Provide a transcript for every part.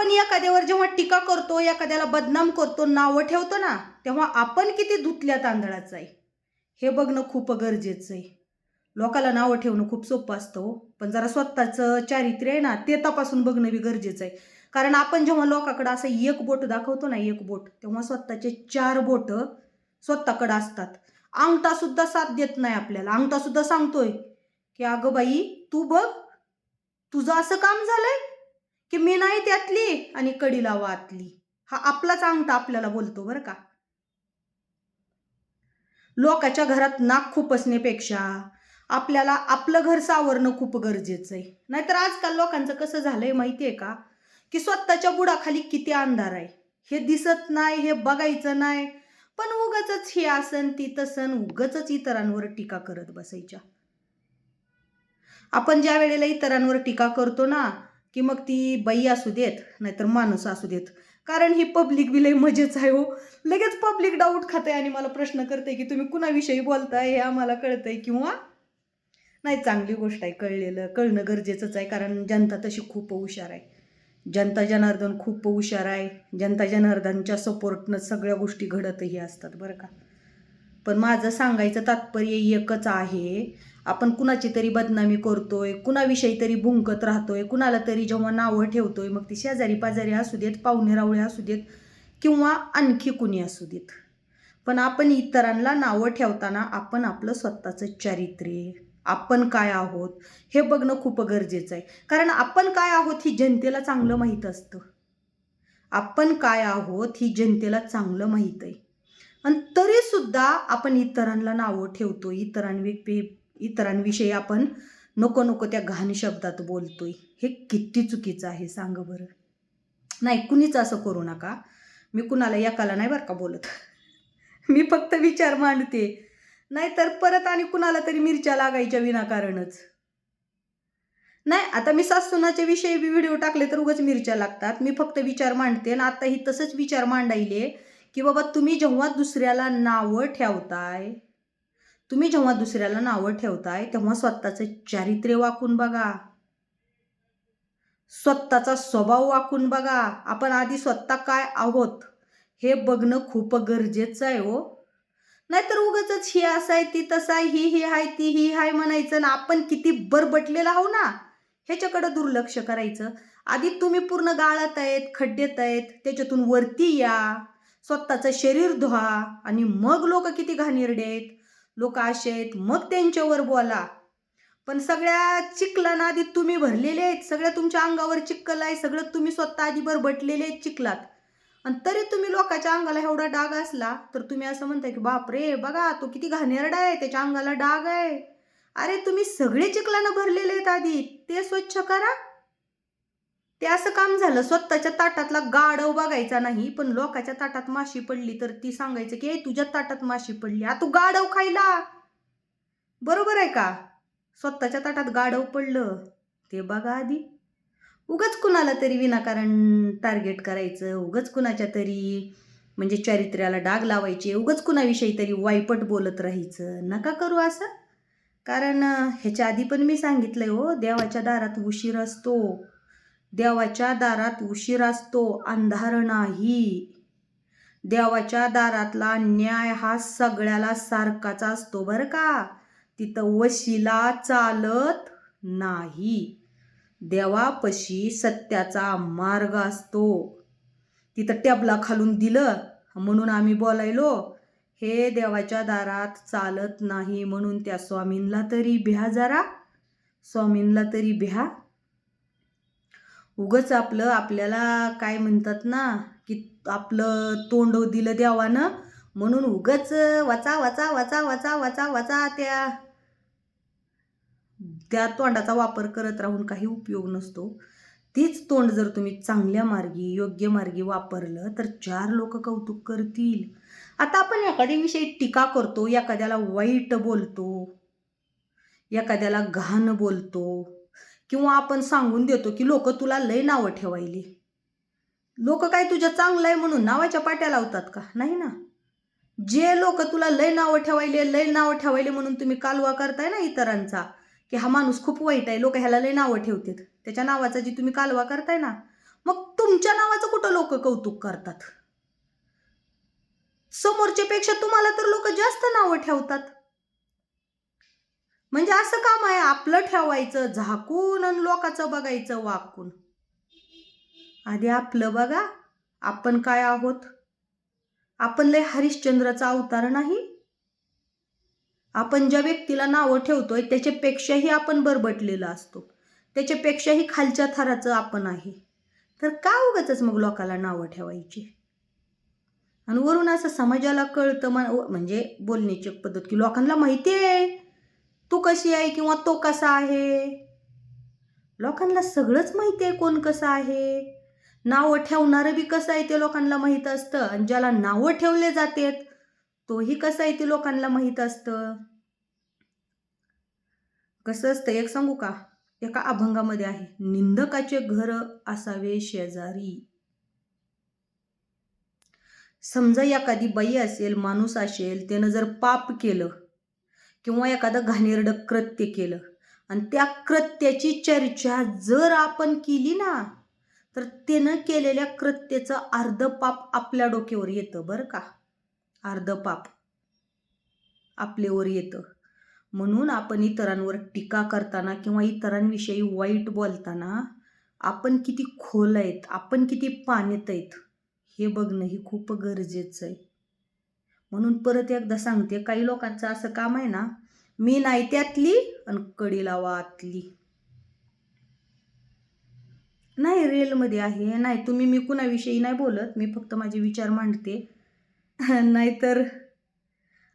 आपण एखाद्यावर जेव्हा टीका करतो एखाद्याला बदनाम करतो नावं ठेवतो ना तेव्हा आपण किती धुतल्या तांदळाचं आहे? हे बघणं खूप गरजेचं आहे. लोकाला नावं ठेवणं खूप सोपं असतं हो. पण जरा स्वतःचं चारित्र्य आहे ना ते तपासून बघणं बी गरजेचं आहे. कारण आपण जेव्हा लोकाकडं असं एक बोट दाखवतो ना एक बोट तेव्हा स्वतःचे चार बोट स्वतःकडं असतात. अंगठासुद्धा साथ देत नाही आपल्याला. अंगठासुद्धा सांगतोय की अगं बाई तू बघ तुझं असं काम झालंय की मी नाही त्यातली आणि कडीला वातली. हा आपलाच अंगठा आपल्याला बोलतो बरं का. लोकाच्या घरात नाक खुपसण्यापेक्षा आपल्याला आपलं घर सावरणं खूप गरजेचं आहे. नाहीतर आजकाल लोकांचं कसं झालंय माहिती आहे का? की स्वतःच्या बुडाखाली किती अंधार आहे. हे दिसत नाही हे बघायचं नाही. पण उगच हे आसन ती तसन उगच इतरांवर टीका करत बसायच्या. आपण ज्या वेळेला इतरांवर टीका करतो ना की मग ती बाई असू देत नाहीतर माणूस असू देत. कारण ही पब्लिक बी लय मजेच आहे हो. लगेच पब्लिक डाऊट खाते आणि मला प्रश्न करते की तुम्ही कुणाविषयी बोलताय हे आम्हाला कळतंय किंवा? नाही चांगली गोष्ट आहे कळलेलं कळणं गरजेचंच आहे कारण जनता तशी खूप हुशार आहे. जनता जनार्दन खूप हुशार आहे. जनता जनार्दनच्या सपोर्टनं सगळ्या गोष्टी घडतही असतात बरं का. पण माझं सांगायचं तात्पर्य एकच आहे आपण कुणाची तरी बदनामी करतोय कुणाविषयी तरी भुंकत राहतोय कुणाला तरी जेव्हा नावं ठेवतोय मग ती शेजारी पाजारी असू देत पाहुणे रावळे असू देत किंवा आणखी कुणी असू देत. पण आपण इतरांना नावं ठेवताना आपण आपलं स्वतःचं चारित्र्य आपण काय आहोत हे बघणं खूप गरजेचं आहे. कारण आपण काय आहोत ही जनतेला चांगलं माहीत असतं. आपण काय आहोत ही जनतेला चांगलं माहीत आहे. आणि तरीसुद्धा आपण इतरांना नावं ठेवतो इतरांविषयी इतरांविषयी आपण नको नको त्या घाण शब्दात बोलतोय. हे किती चुकीचं आहे सांग बरं. नाही कुणीच असं करू नका. मी कुणाला एकाला नाही बरं का बोलत. मी फक्त विचार मांडते. नाहीतर परत आणि कुणाला तरी मिरच्या लागायच्या विनाकारणच. नाही आता मी सासूनाच्या विषयी बी व्हिडिओ टाकले तर उगाच मिरच्या लागतात. मी फक्त विचार मांडते आणि आता ही तसंच विचार मांडायले की बाबा तुम्ही जेव्हा दुसऱ्याला नावं ठेवताय तुम्ही जेव्हा दुसऱ्याला नावं ठेवताय तेव्हा स्वतःचं चारित्र्य वाकून बघा. स्वतःचा स्वभाव वाकून बघा. आपण आधी स्वतः काय आहोत हे बघणं खूप गरजेचं आहे हो. नाहीतर उगाच ही असं आहे ती तसं आहे ही ही आहे ती ही हाय म्हणायचं ना आपण किती बरबटलेला आहो ना. ह्याच्याकडं दुर्लक्ष करायचं. आधी तुम्ही पूर्ण गाळत आहेत खड्डेत आहेत त्याच्यातून वरती या. स्वतःचं शरीर धुवा आणि मग लोक किती घाणेरडे आहेत. लोक असे आहेत मग त्यांच्यावर बोला. पण सगळ्या चिखलानं आधी तुम्ही भरलेले आहेत सगळ्या तुमच्या अंगावर चिखल आहे सगळं तुम्ही स्वतः आधी बरबटलेले आहेत चिखलात. आणि तरी तुम्ही लोकांच्या अंगाला एवढा डाग असला तर तुम्ही असं म्हणताय की बापरे बघा तो किती घाणेरडा आहे त्याच्या अंगाला डाग आहे. अरे तुम्ही सगळे चिखलानं भरलेले आहेत आधी ते स्वच्छ करा. ते असं काम झालं स्वतःच्या ताटातला गाढव बघायचा नाही पण लोकाच्या ताटात माशी पडली तर ती सांगायचं की तुझ्या ताटात माशी पडली आ तू गाढव खायला. बरोबर आहे का? स्वतःच्या ताटात गाढव पडलं ते बघा आधी. उगच कुणाला तरी विनाकारण टार्गेट करायचं उगच कुणाच्या तरी म्हणजे चारित्र्याला डाग लावायचे उगच कुणाविषयी तरी वाईपट बोलत राहायचं. नका करू असं. कारण ह्याच्या आधी पण मी सांगितलंय हो देवाच्या दारात उशीर असतो. देवाच्या दारात उशीर असतो अंधार नाही. देवाच्या दारातला न्याय हा सगळ्याला सारखाच असतो बरं का? तिथं वशिला चालत नाही. देवापशी सत्याचा मार्ग असतो. तिथं टॅबला खालून दिलं म्हणून आम्ही बोलायलो हे देवाच्या दारात चालत नाही म्हणून त्या स्वामींना तरी भ्या जरा. स्वामींना तरी भ्या. उगच आपलं आपल्याला काय म्हणतात ना की आपलं तोंड दिलं देवानं म्हणून उगच वाचा वाचा वाचा वाचा वाचा वाचा त्या त्या तोंडाचा वापर करत राहून काही उपयोग नसतो. तीच तोंड जर तुम्ही चांगल्या मार्गी योग्य मार्गी वापरलं तर चार लोक कौतुक करतील. आता आपण एखाद्याविषयी टीका करतो एखाद्याला वाईट बोलतो एखाद्याला घाण बोलतो किंवा आपण सांगून देतो की लोक तुला लय नावं ठेवायली. लोक काय तुझ्या चांगलं आहे म्हणून नावाच्या पाट्या लावतात का? नाही ना? जे लोक तुला लय नावं ठेवायले लय नावं ठेवायले म्हणून तुम्ही कालवा करताय ना इतरांचा की हा माणूस खूप वाईट आहे लोक ह्याला लय नावं ठेवतात. त्याच्या नावाचा जी तुम्ही कालवा करताय ना मग तुमच्या नावाचं कुठं लोक कौतुक करतात? समोरच्या पेक्षा तुम्हाला तर लोक जास्त नावं ठेवतात. म्हणजे असं काम आहे आपलं ठेवायचं झाकून आणि लोकाचं बघायचं वाकून. आधी आपलं बघा आपण काय आहोत? आपण लय हरिश्चंद्राचा अवतार नाही? आपण ज्या व्यक्तीला नावं ठेवतोय त्याच्यापेक्षाही आपण बरबटलेला असतो. त्याच्यापेक्षाही खालच्या थराचं आपण आहे. तर का उगाच मग लोकाला नावं ठेवायची? आणि वरून असं समाजाला कळतं मन- म्हणजे बोलण्याची पद्धत की लोकांना माहिती आहे. तू कशी आहे किंवा तो कसा आहे? लोकांना सगळंच माहिती आहे कोण कसं आहे. नावं ठेवणारं बी कसं आहे ते लोकांना माहीत असतं आणि ज्याला नावं ठेवले जातेत तोही कसं आहे ते लोकांना माहीत असतं. कसं असतं एक सांगू का? एका अभंगामध्ये आहे निंदकाचे घर असावे शेजारी. समजा एखादी बाई असेल माणूस असेल त्यानं जर पाप केलं किंवा एखादं घाणेरडं कृत्य केलं. आणि त्या कृत्याची चर्चा जर आपण केली ना तर त्यानं केलेल्या कृत्याचं अर्ध पाप आपल्या डोक्यावर येतं बरं का. अर्ध पाप आपल्यावर येतं. म्हणून आपण इतरांवर टीका करताना किंवा इतरांविषयी वाईट बोलताना आपण किती खोल आहेत आपण किती पाण्यात आहेत हे बघणं ही खूप गरजेचं आहे. म्हणून परत एकदा सांगते काही लोकांचं असं काम आहे ना मी नाही त्यातली आणि कडी वातली नाही रेलमध्ये आहे. नाही तुम्ही मी कुणाविषयी नाही बोलत. मी फक्त माझे विचार मांडते. नाहीतर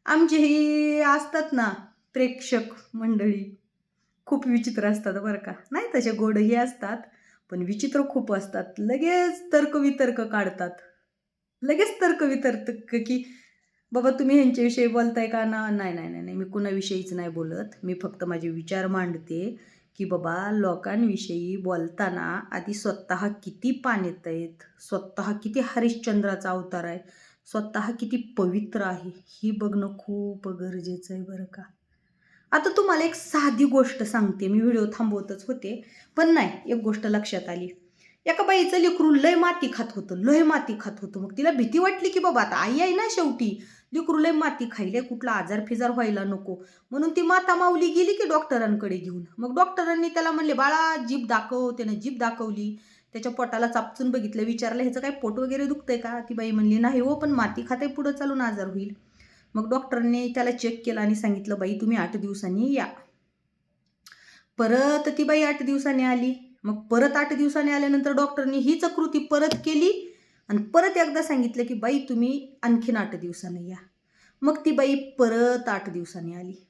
आमचे ही असतात ना प्रेक्षक मंडळी. खूप विचित्र असतात बरं का. नाही तसे गोडही असतात पण विचित्र खूप असतात. लगेच तर्क वितर्क काढतात. लगेच तर्क वितर्क की बाबा तुम्ही ह्यांच्याविषयी बोलताय का? ना नाही नाही नाही नाही. मी कुणाविषयीच नाही बोलत. मी फक्त माझे विचार मांडते की बाबा लोकांविषयी बोलताना आधी स्वतः किती पान येत आहेत स्वतः किती हरिश्चंद्राचा अवतार आहे? स्वतः किती पवित्र आहे? ही बघणं खूप गरजेचं आहे बरं का? आता तुम्हाला एक साधी गोष्ट सांगते. मी व्हिडिओ थांबवतच होते. पण नाही एक गोष्ट लक्षात आली. एका बाईचं लेकरू लय माती खात होतं लय माती खात होतं. मग तिला भीती वाटली की बाबा आता आई आहे ना शेवटी. लेकरू लय माती खायले कुठला आजार फिजार व्हायला नको. म्हणून ती माता माऊली गेली की डॉक्टरांकडे घेऊन. मग डॉक्टरांनी त्याला म्हणले बाळा जीभ दाखव. त्यानं जीभ दाखवली. त्याच्या पोटाला चापचून बघितलं विचारलं ह्याचं काय पोट वगैरे दुखतंय का? ती बाई म्हणली नाही हो पण माती खाते पुढं चालून आजार होईल. मग डॉक्टरने त्याला चेक केलं आणि सांगितलं बाई तुम्ही आठ दिवसांनी या. परत ती बाई आठ दिवसांनी आली. मग परत आठ दिवसांनी आल्यानंतर डॉक्टरनी हीच कृती परत केली आणि परत एकदा सांगितलं की बाई तुम्ही आणखीन आठ दिवसांनी या. मग ती बाई परत आठ दिवसांनी आली.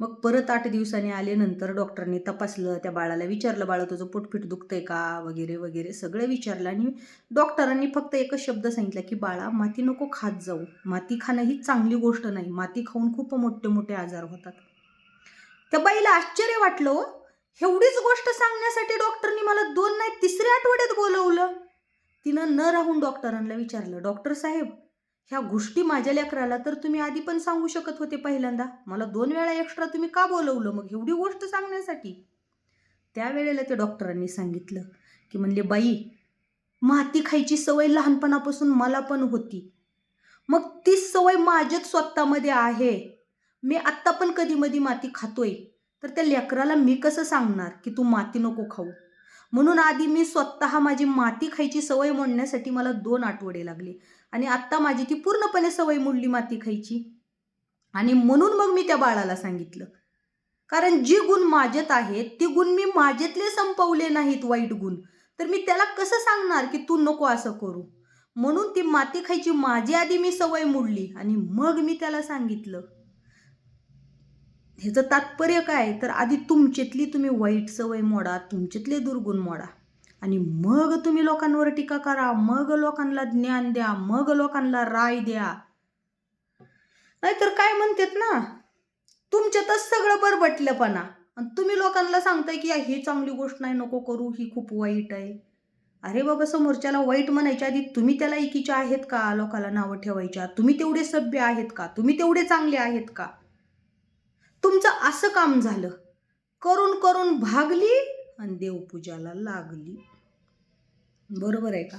मग परत आठ दिवसांनी आल्यानंतर डॉक्टरने तपासलं त्या बाळाला विचारलं बाळा तुझं पोटपीट दुखतंय का? वगैरे वगैरे सगळं विचारलं आणि डॉक्टरांनी फक्त एकच शब्द सांगितला की बाळा माती नको खात जाऊ. माती खाणं ही चांगली गोष्ट नाही. माती खाऊन खूप मोठे मोठे आजार होतात. त्या बाईला आश्चर्य वाटलं हो. एवढीच गोष्ट सांगण्यासाठी डॉक्टरनी मला दोन नाही तिसऱ्या आठवड्यात बोलवलं. तिनं न राहून डॉक्टरांना विचारलं डॉक्टर साहेब ह्या गोष्टी माझ्या लेकराला तर तुम्ही आधी पण सांगू शकत होते पहिल्यांदा. मला दोन वेळा एक्स्ट्रा तुम्ही का बोलवलं मग? एवढी गोष्ट सांगण्यासाठी. त्यावेळेला त्या डॉक्टरांनी सांगितलं की म्हणले बाई माती खायची सवय लहानपणापासून मला पण होती. मग ती सवय माझ्याच स्वतःमध्ये आहे. मी आत्ता पण कधी मधी माती खातोय. तर त्या लेकराला मी कसं सांगणार की तू माती नको खाऊ? म्हणून आधी मी स्वतः माझी माती खायची सवय मोडण्यासाठी मला दोन आठवडे लागले. आणि आत्ता माझी ती पूर्णपणे सवय मोडली माती खायची. आणि म्हणून मग मी त्या बाळाला सांगितलं. कारण जी गुण माझ्यात आहेत ती गुण मी माझ्यातले संपवले नाहीत वाईट गुण. तर मी त्याला कसं सांगणार की तू नको असं करू? म्हणून ती माती खायची माझी आधी मी सवय मोडली आणि मग मी त्याला सांगितलं. ह्याचं तात्पर्य काय? तर आधी तुमच्यातली तुम्ही वाईट सवय मोडा तुमच्यातले दुर्गुण मोडा. आणि मग तुम्ही लोकांवर टीका करा मग लोकांना ज्ञान द्या मग लोकांना राय द्या. नाहीतर काय म्हणतात ना? तुमच्यातच सगळं बरबटलंपणा. आणि तुम्ही लोकांना सांगताय की ही चांगली गोष्ट नाही नको करू ही खूप वाईट आहे. अरे बाबा समोरच्याला वाईट म्हणायच्या आधी तुम्ही त्याला एकीच्या आहेत का? लोकांना नावं ठेवायच्या? तुम्ही तेवढे सभ्य आहेत का? तुम्ही तेवढे चांगले आहेत का? तुमचं असं काम झालं. करून करून भागली आणि देवपूजाला लागली. बरोबर आहे का?